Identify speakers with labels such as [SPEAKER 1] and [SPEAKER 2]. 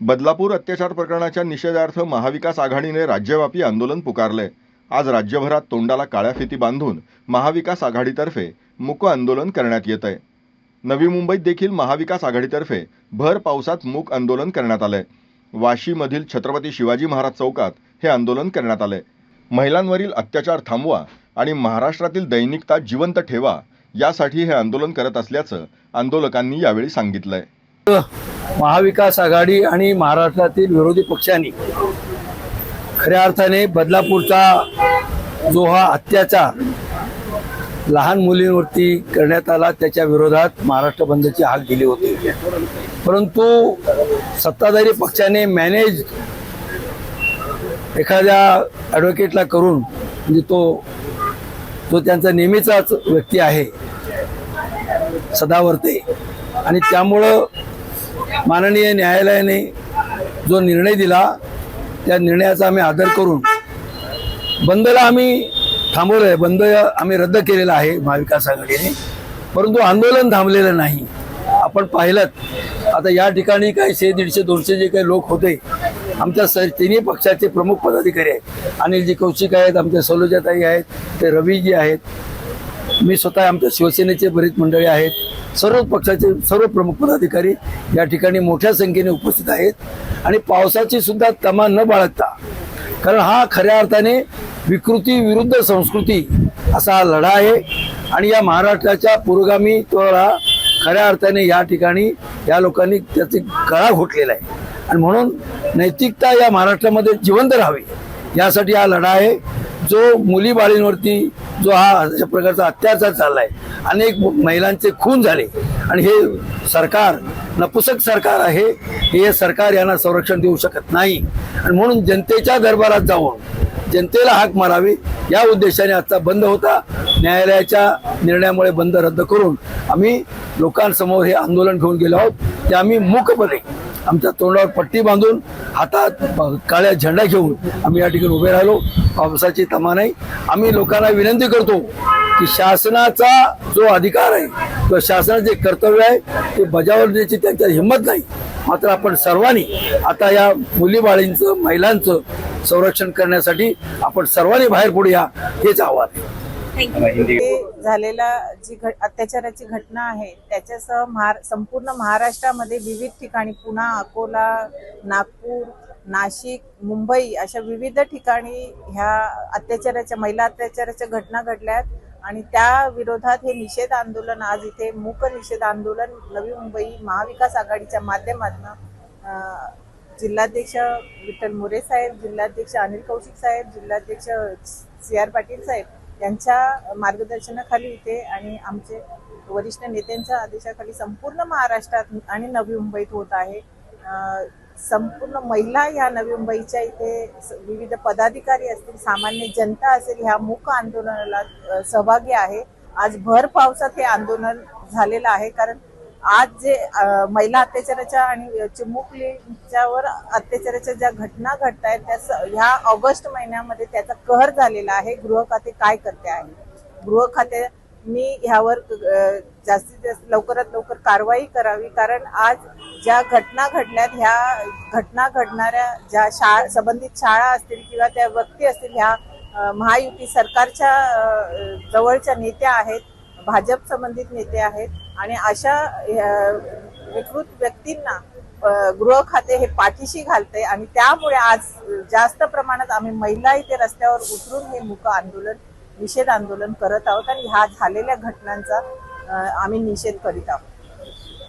[SPEAKER 1] बदलापूर अत्याचार प्रकरणाच्या निषेधार्थ महाविकास आघाडीने राज्यव्यापी आंदोलन पुकारले. आज राज्यभरात तोंडाला काळ्या फिती बांधून महाविकास आघाडीतर्फे मूक आंदोलन करण्यात येत आहे नवी मुंबईत देखील महाविकास आघाडीतर्फे भर पावसात मूक आंदोलन करण्यात आलंय. वाशीमधील छत्रपती शिवाजी महाराज चौकात हे आंदोलन करण्यात आले महिलांवरील अत्याचार थांबवा आणि महाराष्ट्रातील दैनिकता जिवंत ठेवा यासाठी हे आंदोलन करत असल्याचं आंदोलकांनी यावेळी सांगितलंय.
[SPEAKER 2] महाविकास आघाडी आणि महाराष्ट्रातील विरोधी पक्षांनी खऱ्या अर्थाने बदलापूरचा जो हा अत्याचार लहान मुलींवरती करण्यात आला त्याच्या विरोधात महाराष्ट्र बंदची हाक दिली होती. परंतु सत्ताधारी पक्षाने मॅनेज एखाद्या ॲडव्होकेटला करून म्हणजे तो जो त्यांचा नेहमीचाच व्यक्ती आहे सदावर्ते. आणि त्यामुळं माननीय न्यायालयाने जो निर्णय दिला त्या निर्णयाचा आम्ही आदर करून बंदला आम्ही थांबवलं आहे बंद आम्ही रद्द केलेला आहे महाविकास आघाडीने. परंतु आंदोलन थांबलेलं नाही. आपण पाहिलं आता या ठिकाणी काही शे दीडशे दोनशे जे काही लोक होते आमच्या स तिन्ही पक्षाचे प्रमुख पदाधिकारी आहेत. अनिलजी कौशिक आहेत आमच्या सलोजाताई आहेत ते रवीजी आहेत मी स्वतः आमच्या शिवसेनेचे बरीच मंडळी आहेत. सर्व पक्षाचे सर्व प्रमुख पदाधिकारी या ठिकाणी मोठ्या संख्येने उपस्थित आहेत. आणि पावसाची सुद्धा तमा न बाळगता कारण हा खऱ्या अर्थाने विकृती विरुद्ध संस्कृती असा हा लढा आहे. आणि या महाराष्ट्राच्या पुरोगामी त्वरा खऱ्या अर्थाने या ठिकाणी या लोकांनी त्याची गळा घोटलेला आहे. आणि म्हणून नैतिकता या महाराष्ट्रामध्ये जिवंत राहावी यासाठी हा लढा आहे. जो मुली बाळींवरती जो हा अशा प्रकारचा अत्याचार चाललाय अनेक महिलांचे खून झाले आणि हे सरकार नपुसक सरकार आहे हे सरकार यांना संरक्षण देऊ शकत नाही. आणि म्हणून जनतेच्या दरबारात जाऊन जनतेला हाक मारावी या उद्देशाने आजचा बंद होता. न्यायालयाच्या निर्णयामुळे बंद रद्द करून आम्ही लोकांसमोर हे आंदोलन घेऊन गेलो आहोत. ते आम्ही मूकपणे आमच्या तोंडावर पट्टी बांधून हातात काळ्या झेंडा घेऊन आम्ही या ठिकाणी उभे राहिलो. पावसाची तमा नाही. आम्ही लोकांना विनंती करतो की शासनाचा जो अधिकार आहे किंवा शासनाचे कर्तव्य आहे ते बजावण्याची त्यांच्या हिंमत नाही. मात्र आपण सर्वांनी आता या मुलीबाळींचं महिलांचं संरक्षण करण्यासाठी आपण सर्वांनी बाहेर पडूया हेच आव्हान आहे.
[SPEAKER 3] झालेला जी घट अत्याचाराची घटना आहे त्याच्यासह महार संपूर्ण महाराष्ट्रामध्ये विविध ठिकाणी पुणा अकोला नागपूर नाशिक मुंबई अशा विविध ठिकाणी ह्या अत्याचाराच्या महिला अत्याचाराच्या घटना घडल्या आहेत आणि त्या विरोधात हे निषेध आंदोलन आज इथे मूक निषेध आंदोलन नवी मुंबई महाविकास आघाडीच्या माध्यमातून जिल्हाध्यक्ष विठ्ठल मोरे साहेब जिल्हाध्यक्ष अनिल कौशिक साहेब जिल्हाध्यक्ष सी आर पाटील साहेब यांच्या मार्गदर्शनाखाली इथे आणि आमचे वरिष्ठ नेत्यांच्या आदेशाखाली संपूर्ण महाराष्ट्रात आणि नवी मुंबईत होत आहे. संपूर्ण महिला ह्या नवी मुंबईच्या इथे स- विविध पदाधिकारी असतील सामान्य जनता असेल ह्या मूक आंदोलनाला सहभागी आहे. आज भर पावसात हे आंदोलन झालेलं आहे. कारण आज जे महिला अत्याचाराच्या आणि चिमुकलीच्यावर अत्याचाराच्या ज्या घटना घडत आहेत त्या स- ह्या ऑगस्ट महिन्यामध्ये त्याचा कहर झालेला आहे. गृह खाते काय करते आहे? गृह मी ह्यावर जास्तीत जास्त लवकरात लवकर कारवाई करावी. कारण आज ज्या घटना घडल्यात ह्या घटना घडणाऱ्या ज्या शाळा संबंधित शाळा असतील किंवा त्या व्यक्ती असतील ह्या महायुती सरकारच्या जवळच्या नेत्या आहेत भाजप संबंधित नेते आहेत आणि अशा विकृत व्यक्तींना गृह खाते हे पाठीशी घालते आणि त्यामुळे आज जास्त प्रमाणात आम्ही महिला इथे रस्त्यावर उतरून हे मुक आंदोलन निषेध आंदोलन करत आहोत आणि ह्या झालेल्या घटनांचा आम्ही निषेध करीत आहोत.